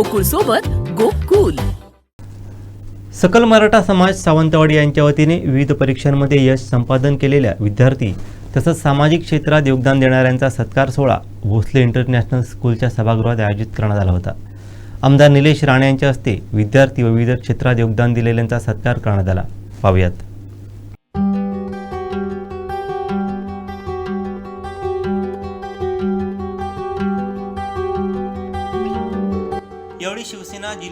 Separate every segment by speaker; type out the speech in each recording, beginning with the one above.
Speaker 1: गोकुळ सोबत गोकुल.
Speaker 2: सकल मराठा समाज सावंतवाडी यांच्या वतीने विविध परीक्षांमध्ये यश संपादन केलेल्या विद्यार्थी तसंच सामाजिक क्षेत्रात योगदान देणाऱ्यांचा सत्कार सोहळा भोसले इंटरनॅशनल स्कूलच्या सभागृहात आयोजित करण्यात आला होता. आमदार निलेश राणे यांच्या हस्ते विद्यार्थी व विविध क्षेत्रात योगदान दिलेल्यांचा सत्कार करण्यात आला. पाहूयात.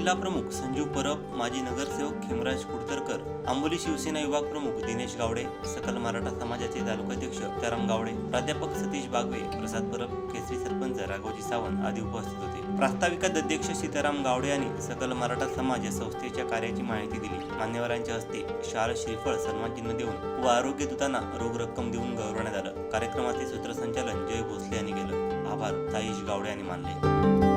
Speaker 2: जिल्हा प्रमुख संजीव परब माजी नगरसेवक खेमराज कुडतरकर आंबोली शिवसेना विभाग प्रमुख दिनेश गावडे सकल मराठा समाजाचे तालुकाध्यक्ष त्याराम गावडे प्राध्यापक सतीश बागवे प्रसाद परब केसरी सरपंच राघोजी सावंत आदी उपस्थित होते. प्रास्ताविकात अध्यक्ष सीताराम गावडे यांनी सकल मराठा समाज या संस्थेच्या कार्याची माहिती दिली. मान्यवरांच्या हस्ते शाल श्रीफळ सन्मानचिन्ह देऊन व आरोग्य दूतांना रोख रक्कम देऊन गौरवण्यात आलं. कार्यक्रमाचे सूत्रसंचालन जय भोसले यांनी केलं. आभार ताईश गावडे यांनी मानले.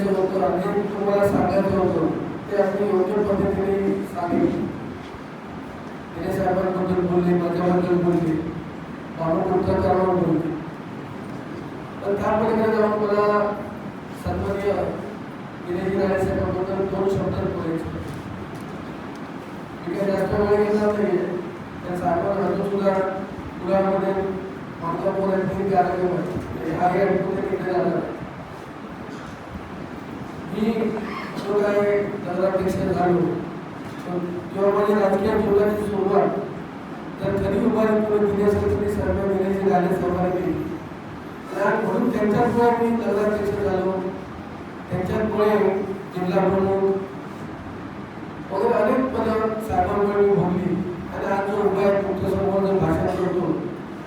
Speaker 2: करायचं नव्हतं. आणि तुम्हाला सांगायचं नव्हतं.
Speaker 3: ते आपण योग्य पद्धतीने सांगितले दिनेश साहेबांबद्दल बोलले माझ्याबद्दल बोलले बाबू कुलकर्णीवर बोलले. पण त्या पलीकडे जाऊन मला सन्मान्य विनयजी राणे साहेबांबद्दल दोन शब्दात बोलायचे मी काही जास्त वेळ घेणार नाही त्या साहेबांना अजून सुद्धा मुलामध्ये माझा बोलायची कार्यक्रम आहे. हा या ठिकाणी तिकडे जाणार आहे. मी जो काय नगराध्यक्ष झालो. किंवा जेव्हा माझी राजकीय जीवनाची सुरुवात तर कधी उभारी पुढे दिल्यासाठी सर्व दिनेशजी गाणे साहेबांनी केली आणि म्हणून त्यांच्यामुळे मी नगराध्यक्ष झालो. त्यांच्यामुळे जिल्हा प्रमुख वगैरे अनेक पदं साहेबांमुळे मी भोगली. आणि आज जो उभा आहे तुमच्यासमोर जो भाषण करतो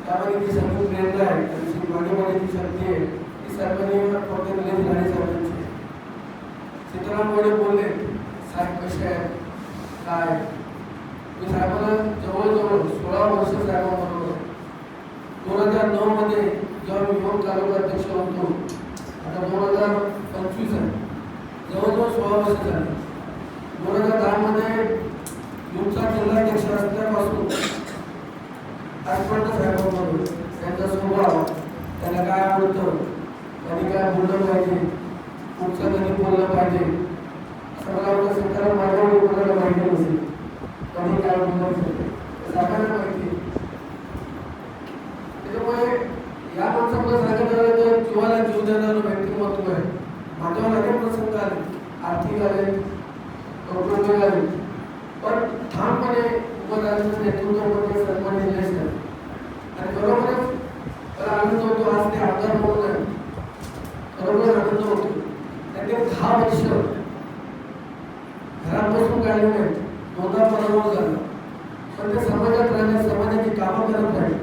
Speaker 3: त्यामध्ये जी सगळी प्रेरणा आहे. आणि माझ्यामध्ये जी शक्ती आहे. ती सर्वांनी फक्त निलेश राणे साहेबांची सीताराम मोरे बोलले साहेब कसे आहेत? काय? मी साहेबांना जवळजवळ सोळा वर्ष साहेबांबरोबर दोन हजार नऊ मध्ये जेव्हा मी योग तालुका अध्यक्ष होतो आता दोन हजार पंचवीस आहे. जवळजवळ सोळा वर्ष झाली. दोन हजार दहामध्ये मध्ये युगचा जिल्हाध्यक्ष असल्यापासून आजपर्यंत साहेबांबरोबर त्यांचा स्वभाव त्यांना काय आवडतं त्यांनी काय बोललं पाहिजे कुठचं कधी बोललं पाहिजे. असं मला वाटतं सरकार माझ्यावर कोणाला माहिती नसेल. कधी काय बोललं सगळ्यांना माहिती. त्याच्यामुळे या माणसाला सांगायचं झालं तर जीवाला जीव देणारं व्यक्तिमत्व आहे. माझ्यावर अनेक प्रसंग आले. आर्थिक आले. कौटुंबिक आले पण ठामपणे उपराष्ट्राचं नेतृत्व म्हणजे सन्मान्य निलेश साहेब. आणि बरोबरच मला आनंद होतो आज ते आमदार म्हणून आहे बरोबर आनंद होतो त्यांनी दहा वर्ष घरात बसून काढले नाही मोठा पराभव झाला. पण ते समाजात राहिले समाजाची कामं करत नाही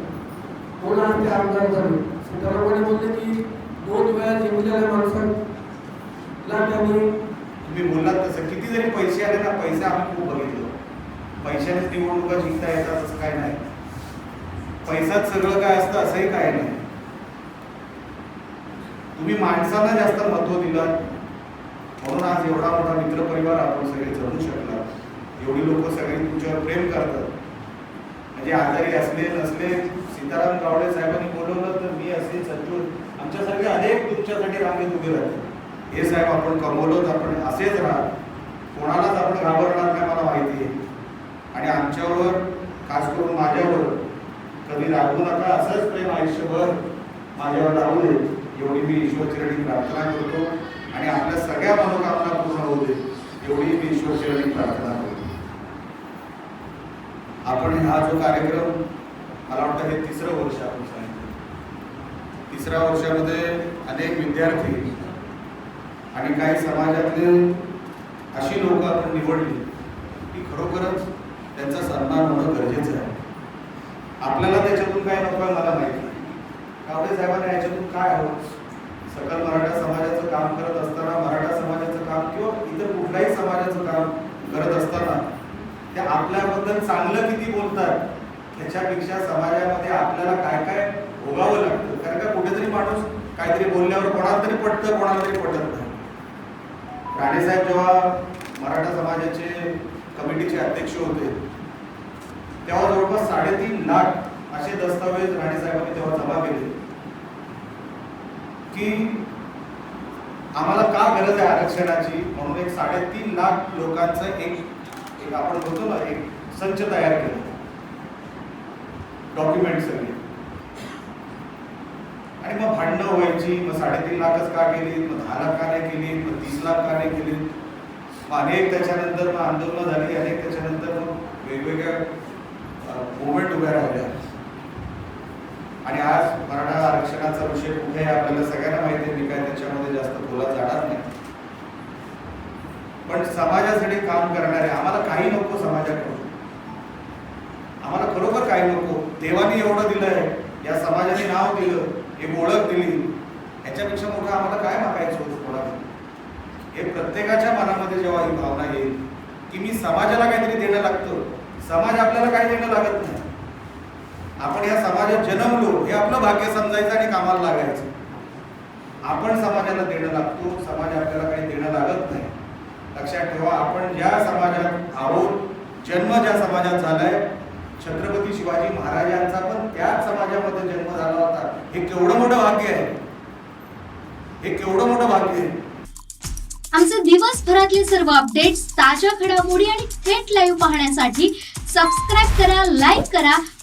Speaker 3: कोण ते आमदार झाले. सीतारामाने बोलले की दोन वेळा जिंकलेल्या माणसाला त्यांनी
Speaker 4: तुम्ही बोललात तसं. किती जरी पैसे आले ना पैसे आम्ही खूप बघितलं. पैशानेच निवडणुका जिंकता येतात असं काय नाही. पैसाच सगळं काय असतं असंही काय नाही. तुम्ही माणसांना जास्त महत्त्व दिलं. म्हणून आज एवढा मोठा मित्रपरिवार आपण सगळे जमू शकला एवढी लोक सगळे तुमच्यावर प्रेम करतात. म्हणजे आजारी असले नसले सीताराम गावडे साहेबांनी बोलवलं तर मी असे सचिव आमच्यासारखे अनेक तुमच्यासाठी रांगेत उभे राहते हे साहेब आपण कमवलं तर आपण असेच राहा कोणालाच आपण घाबरणार नाही मला माहिती आहे. आणि आमच्यावर खास करून माझ्यावर कधी राहू नका असंच प्रेम आयुष्यभर माझ्यावर राहू दे. एवढी मी ईश्वरचरणी प्रार्थना करतो. आणि आपल्या सगळ्या मनोकामना पूर्ण होऊ दे एवढी मी ईश्वरचरणी प्रार्थना करतो आपण हा जो कार्यक्रम मला वाटतं हे तिसरं वर्ष आपण सांगितलं. तिसऱ्या वर्षामध्ये अनेक विद्यार्थी आणि काही समाजातले अशी लोक आपण निवडली की खरोखरच त्यांचा सन्मान होणं गरजेचं आहे. आपल्याला त्याच्यातून काय नको आहे मला माहिती कावडे साहेबांना याच्यातून काय हवं? सकल मराठा समाजाचं काम करत असताना मराठा समाजाचं काम किंवा इतर कुठल्याही समाजाचं काम करत असताना ते आपल्याबद्दल चांगलं किती बोलतात त्याच्यापेक्षा समाजामध्ये आपल्याला काय काय भोगावं लागतं? कारण का कुठेतरी माणूस काहीतरी बोलल्यावर कोणाला तरी पटतं कोणाला तरी पटत नाही. राणेसाहेब जेव्हा मराठा समाजाचे कमिटीचे अध्यक्ष होते तेव्हा जवळपास साडेतीन लाख असे दस्तावेज राणेसाहेबांनी तेव्हा जमा केले. की आम्हाला का गरज आहे आरक्षणाची? म्हणून एक साडेतीन लाख लोकांचं एक एक आपण बोलतो ना एक संच तयार केला. डॉक्युमेंट सगळे. आणि मग भांडणं व्हायची मग साडेतीन लाखच का केली मग दहा लाख का नाही केली मग तीस लाख का नाही केली मग अनेक त्याच्यानंतर मग आंदोलनं झाली अनेक त्याच्यानंतर मग वेगवेगळ्या मुवमेंट उभ्या राहिल्या. आणि आज मराठा आरक्षणाचा विषय कुठे आहे आपल्याला सगळ्यांना माहिती मी काय त्याच्यामध्ये जास्त बोला जाणार नाही. पण समाजासाठी काम करणारे आम्हाला काही नको समाजाकडून. आम्हाला खरोखर काही नको. देवाने एवढं दिलंय या समाजाने नाव दिलं एक ओळख दिली. ह्याच्यापेक्षा मोठं आम्हाला काय मागायचं होतं कोणाला? हे प्रत्येकाच्या मनामध्ये जेव्हा ही भावना येईल की मी समाजाला काहीतरी देणं लागतं. समाज आपल्याला काही देणं लागत नाही. आपण या समाजात जन्मलो हे आपलं भाग्य समजायचं आणि कामाला लागायचं. आपण समाजाला देणं लागतो समाज आपल्याला काही देणं लागत नाही. लक्षात ठेवा आपण ज्या समाजात आहोत जन्म ज्या समाजात झालाय छत्रपती शिवाजी महाराजांचा पण त्याच समाजामध्ये जन्म झाला होता. हे केवढं मोठं भाग्य आहे. हे केवढं मोठं भाग्य आहे.
Speaker 5: आमचे दिवसभरातले सर्व अपडेट्स ताज्या घडामोडी आणि थेट लाईव्ह पाहण्यासाठी सबस्क्राईब करा लाईक करा